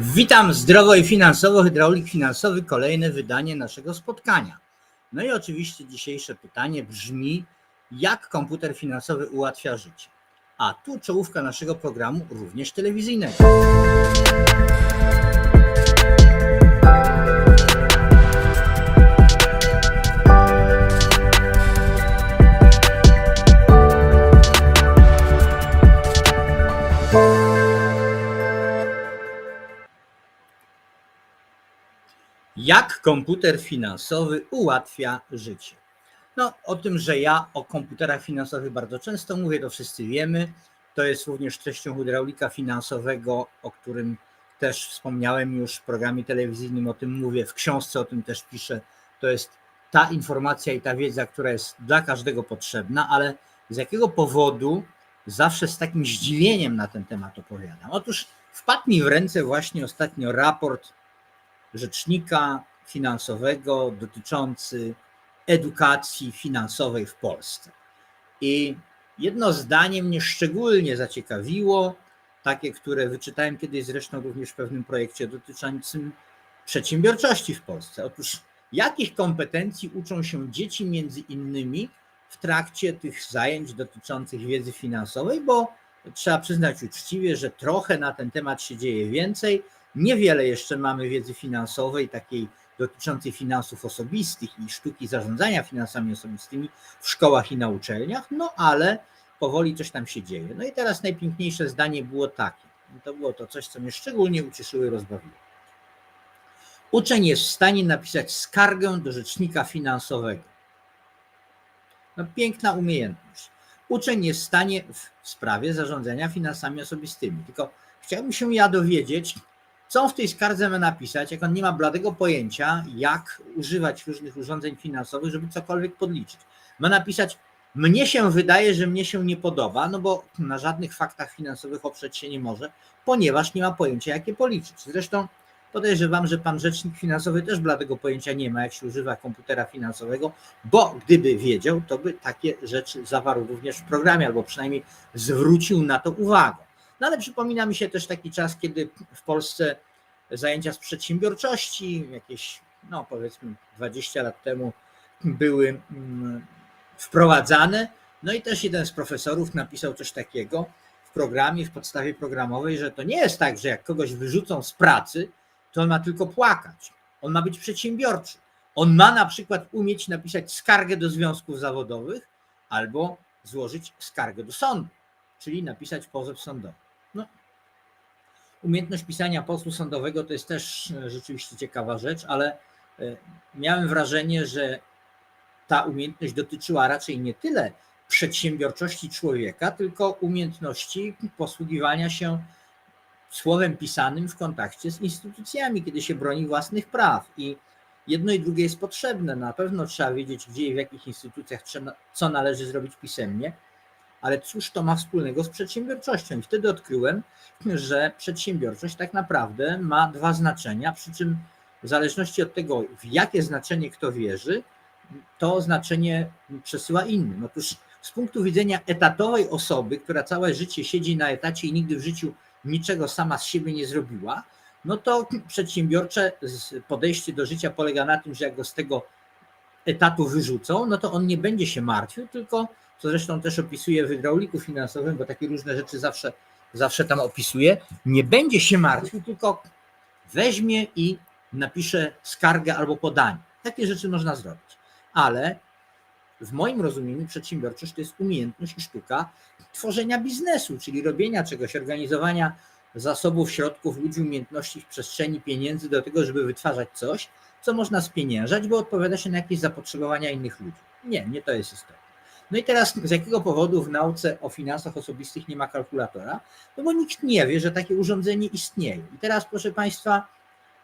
Witam zdrowo i finansowo, hydraulik finansowy, kolejne wydanie naszego spotkania. No i oczywiście dzisiejsze pytanie brzmi, jak komputer finansowy ułatwia życie? A tu czołówka naszego programu, również telewizyjnego. Jak komputer finansowy ułatwia życie? No, o tym, że ja o komputerach finansowych bardzo często mówię, to wszyscy wiemy. To jest również treścią hydraulika finansowego, o którym też wspomniałem już w programie telewizyjnym, o tym mówię, w książce o tym też piszę. To jest ta informacja i ta wiedza, która jest dla każdego potrzebna, ale z jakiego powodu zawsze z takim zdziwieniem na ten temat opowiadam? Otóż wpadł mi w ręce właśnie ostatnio raport rzecznika finansowego dotyczący edukacji finansowej w Polsce. I jedno zdanie mnie szczególnie zaciekawiło, takie, które wyczytałem kiedyś zresztą również w pewnym projekcie dotyczącym przedsiębiorczości w Polsce. Otóż jakich kompetencji uczą się dzieci między innymi w trakcie tych zajęć dotyczących wiedzy finansowej, bo trzeba przyznać uczciwie, że trochę na ten temat się dzieje więcej. Niewiele jeszcze mamy wiedzy finansowej, takiej dotyczącej finansów osobistych i sztuki zarządzania finansami osobistymi w szkołach i na uczelniach, no ale powoli coś tam się dzieje. No i teraz najpiękniejsze zdanie było takie. To było to coś, co mnie szczególnie ucieszyło i rozbawiło. Uczeń jest w stanie napisać skargę do rzecznika finansowego. No, piękna umiejętność. Uczeń jest w stanie w sprawie zarządzania finansami osobistymi. Tylko chciałbym się ja dowiedzieć, co w tej skardze ma napisać, jak on nie ma bladego pojęcia, jak używać różnych urządzeń finansowych, żeby cokolwiek podliczyć. Ma napisać, mnie się wydaje, że mnie się nie podoba, no bo na żadnych faktach finansowych oprzeć się nie może, ponieważ nie ma pojęcia, jakie policzyć. Zresztą podejrzewam, że pan rzecznik finansowy też bladego pojęcia nie ma, jak się używa komputera finansowego, bo gdyby wiedział, to by takie rzeczy zawarł również w programie, albo przynajmniej zwrócił na to uwagę. No ale przypomina mi się też taki czas, kiedy w Polsce zajęcia z przedsiębiorczości, jakieś, no powiedzmy 20 lat temu, były mm, wprowadzane. No i też jeden z profesorów napisał coś takiego w programie, w podstawie programowej, że to nie jest tak, że jak kogoś wyrzucą z pracy, to on ma tylko płakać. On ma być przedsiębiorczy. On ma na przykład umieć napisać skargę do związków zawodowych albo złożyć skargę do sądu, czyli napisać pozew sądowy. No, umiejętność pisania pozwu sądowego to jest też e, rzeczywiście ciekawa rzecz, ale e, miałem wrażenie, że ta umiejętność dotyczyła raczej nie tyle przedsiębiorczości człowieka, tylko umiejętności posługiwania się słowem pisanym w kontakcie z instytucjami, kiedy się broni własnych praw. I jedno i drugie jest potrzebne. Na pewno trzeba wiedzieć, gdzie i w jakich instytucjach co należy zrobić pisemnie, ale cóż to ma wspólnego z przedsiębiorczością? I wtedy odkryłem, że przedsiębiorczość tak naprawdę ma dwa znaczenia, przy czym w zależności od tego, w jakie znaczenie kto wierzy, to znaczenie przesyła innym. Otóż z punktu widzenia etatowej osoby, która całe życie siedzi na etacie i nigdy w życiu niczego sama z siebie nie zrobiła, no to przedsiębiorcze podejście do życia polega na tym, że jak go z tego etatu wyrzucą, no to on nie będzie się martwił, tylko co zresztą też opisuje w hydrauliku finansowym, bo takie różne rzeczy zawsze, zawsze tam opisuje, nie będzie się martwił, tylko weźmie i napisze skargę albo podanie. Takie rzeczy można zrobić. Ale w moim rozumieniu przedsiębiorczość to jest umiejętność i sztuka tworzenia biznesu, czyli robienia czegoś, organizowania zasobów, środków, ludzi, umiejętności przestrzeni pieniędzy do tego, żeby wytwarzać coś, co można spieniężać, bo odpowiada się na jakieś zapotrzebowania innych ludzi. Nie, nie to jest istotne. No i teraz z jakiego powodu w nauce o finansach osobistych nie ma kalkulatora? No bo nikt nie wie, że takie urządzenie istnieje. I teraz, proszę Państwa,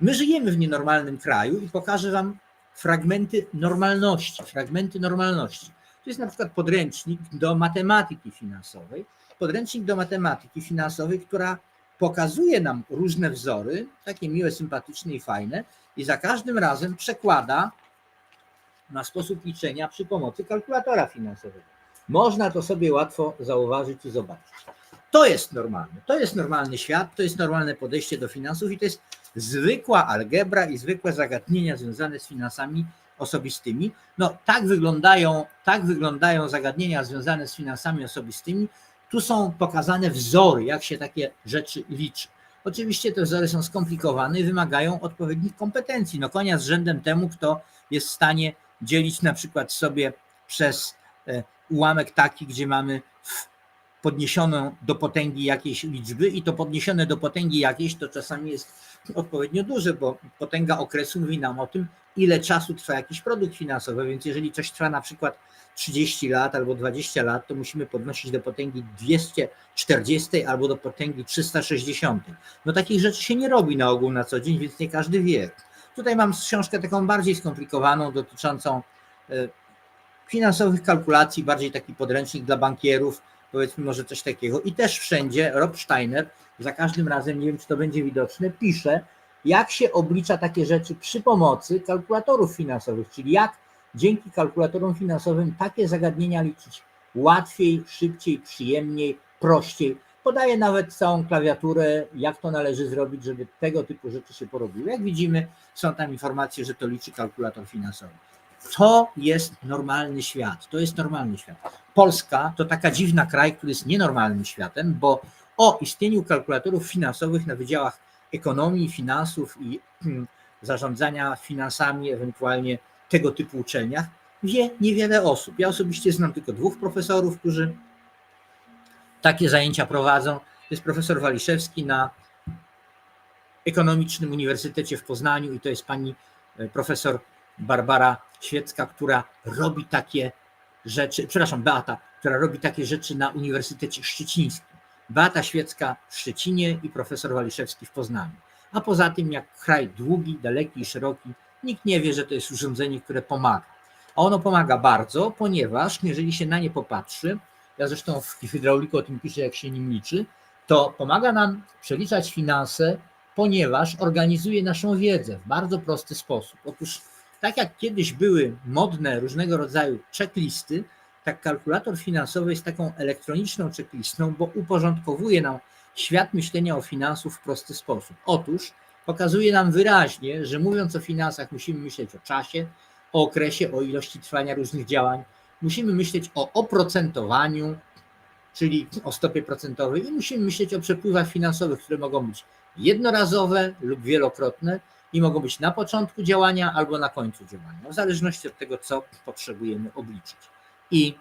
my żyjemy w nienormalnym kraju i pokażę Wam fragmenty normalności, fragmenty normalności. To jest na przykład podręcznik do matematyki finansowej, podręcznik do matematyki finansowej, która pokazuje nam różne wzory, takie miłe, sympatyczne i fajne, i za każdym razem przekłada na sposób liczenia przy pomocy kalkulatora finansowego. Można to sobie łatwo zauważyć i zobaczyć. To jest normalne. To jest normalny świat, to jest normalne podejście do finansów i to jest zwykła algebra i zwykłe zagadnienia związane z finansami osobistymi. No tak wyglądają, tak wyglądają zagadnienia związane z finansami osobistymi. Tu są pokazane wzory, jak się takie rzeczy liczy. Oczywiście te wzory są skomplikowane i wymagają odpowiednich kompetencji. No konia z rzędem temu, kto jest w stanie dzielić na przykład sobie przez e, ułamek taki, gdzie mamy podniesioną do potęgi jakiejś liczby i to podniesione do potęgi jakiejś to czasami jest odpowiednio duże, bo potęga okresu mówi nam o tym, ile czasu trwa jakiś produkt finansowy, więc jeżeli coś trwa na przykład 30 lat albo 20 lat, to musimy podnosić do potęgi 240 albo do potęgi 360. No takich rzeczy się nie robi na ogół na co dzień, więc nie każdy wie. Tutaj mam książkę taką bardziej skomplikowaną, dotyczącą e, finansowych kalkulacji, bardziej taki podręcznik dla bankierów, powiedzmy może coś takiego. I też wszędzie Rob Steiner, za każdym razem, nie wiem czy to będzie widoczne, pisze, jak się oblicza takie rzeczy przy pomocy kalkulatorów finansowych, czyli jak dzięki kalkulatorom finansowym takie zagadnienia liczyć łatwiej, szybciej, przyjemniej, prościej. Podaje nawet całą klawiaturę, jak to należy zrobić, żeby tego typu rzeczy się porobiły. Jak widzimy, są tam informacje, że to liczy kalkulator finansowy. To jest normalny świat. To jest normalny świat. Polska to taka dziwna kraj, który jest nienormalnym światem, bo o istnieniu kalkulatorów finansowych na wydziałach ekonomii, finansów i hmm, zarządzania finansami, ewentualnie tego typu uczelniach, wie niewiele osób. Ja osobiście znam tylko dwóch profesorów, którzy takie zajęcia prowadzą. Jest profesor Waliszewski na Ekonomicznym Uniwersytecie w Poznaniu i to jest pani e, profesor Barbara Świecka, która robi takie rzeczy, przepraszam, Beata, która robi takie rzeczy na Uniwersytecie Szczecińskim. Beata Świecka w Szczecinie i profesor Waliszewski w Poznaniu. A poza tym, jak kraj długi, daleki i szeroki, nikt nie wie, że to jest urządzenie, które pomaga. A ono pomaga bardzo, ponieważ jeżeli się na nie popatrzy, ja zresztą w hydrauliku o tym piszę, jak się nim liczy, to pomaga nam przeliczać finanse, ponieważ organizuje naszą wiedzę w bardzo prosty sposób. Otóż tak jak kiedyś były modne różnego rodzaju checklisty, tak kalkulator finansowy jest taką elektroniczną checklistą, bo uporządkowuje nam świat myślenia o finansów w prosty sposób. Otóż pokazuje nam wyraźnie, że mówiąc o finansach, musimy myśleć o czasie, o okresie, o ilości trwania różnych działań, musimy myśleć o oprocentowaniu, czyli o stopie procentowej, i musimy myśleć o przepływach finansowych, które mogą być jednorazowe lub wielokrotne i mogą być na początku działania albo na końcu działania, w zależności od tego, co potrzebujemy obliczyć. I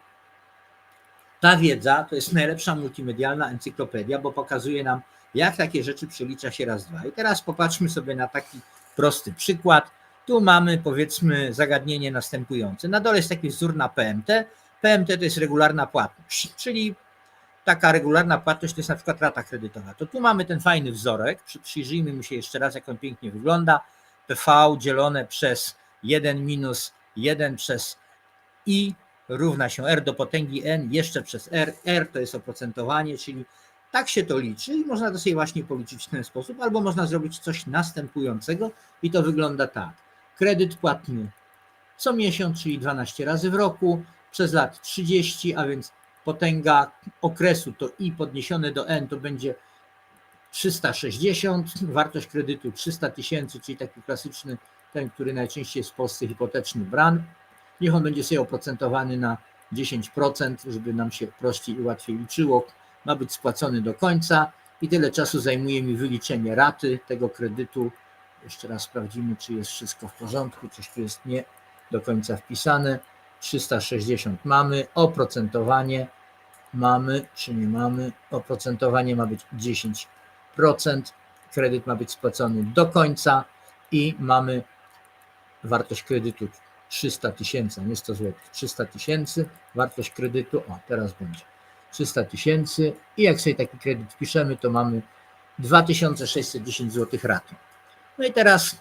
ta wiedza to jest najlepsza multimedialna encyklopedia, bo pokazuje nam, jak takie rzeczy przelicza się raz, dwa. I teraz popatrzmy sobie na taki prosty przykład. Tu mamy powiedzmy zagadnienie następujące. Na dole jest taki wzór na PMT. PMT to jest regularna płatność, czyli taka regularna płatność to jest na przykład rata kredytowa. To tu mamy ten fajny wzorek. Przyjrzyjmy mu się jeszcze raz, jak on pięknie wygląda. PV dzielone przez 1 minus 1 przez i równa się r do potęgi n jeszcze przez r. r to jest oprocentowanie, czyli tak się to liczy i można to sobie właśnie policzyć w ten sposób, albo można zrobić coś następującego i to wygląda tak. Kredyt płatny co miesiąc, czyli 12 razy w roku, przez lat 30, a więc potęga okresu to i podniesione do n to będzie 360, wartość kredytu 300 tysięcy, czyli taki klasyczny, ten, który najczęściej jest w Polsce hipoteczny bran. Niech on będzie sobie oprocentowany na 10%, żeby nam się prościej i łatwiej liczyło. Ma być spłacony do końca i tyle czasu zajmuje mi wyliczenie raty tego kredytu. Jeszcze raz sprawdzimy, czy jest wszystko w porządku, coś tu jest nie do końca wpisane. 360 mamy, oprocentowanie mamy, czy nie mamy. Oprocentowanie ma być 10%, kredyt ma być spłacony do końca i mamy wartość kredytu 300 tysięcy, nie 100 zł, 300 tysięcy, wartość kredytu, o teraz będzie 300 tysięcy i jak sobie taki kredyt piszemy, to mamy 2610 zł raty. No i teraz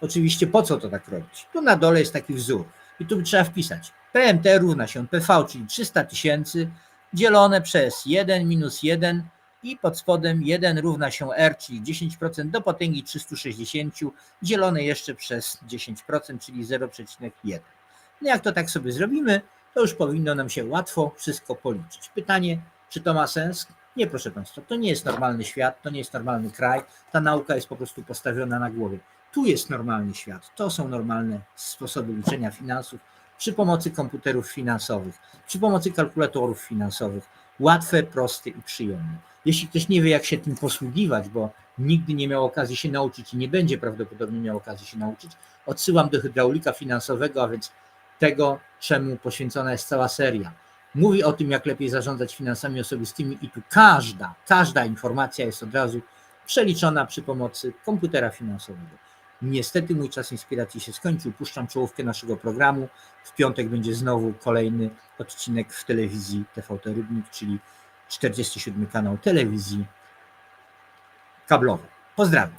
oczywiście po co to tak robić? Tu na dole jest taki wzór i tu trzeba wpisać PMT równa się PV, czyli 300 tysięcy dzielone przez 1 minus 1 i pod spodem 1 równa się R, czyli 10% do potęgi 360 dzielone jeszcze przez 10%, czyli 0,1. No jak to tak sobie zrobimy, to już powinno nam się łatwo wszystko policzyć. Pytanie, czy to ma sens? Nie, proszę Państwa, to nie jest normalny świat, to nie jest normalny kraj. Ta nauka jest po prostu postawiona na głowie. Tu jest normalny świat, to są normalne sposoby liczenia finansów przy pomocy komputerów finansowych, przy pomocy kalkulatorów finansowych. Łatwe, proste i przyjemne. Jeśli ktoś nie wie, jak się tym posługiwać, bo nigdy nie miał okazji się nauczyć i nie będzie prawdopodobnie miał okazji się nauczyć, odsyłam do hydraulika finansowego, a więc tego, czemu poświęcona jest cała seria. Mówi o tym, jak lepiej zarządzać finansami osobistymi, i tu każda, każda informacja jest od razu przeliczona przy pomocy komputera finansowego. Niestety mój czas inspiracji się skończył. Puszczam czołówkę naszego programu. W piątek będzie znowu kolejny odcinek w telewizji TVT Rybnik, czyli 47 kanał telewizji kablowej. Pozdrawiam.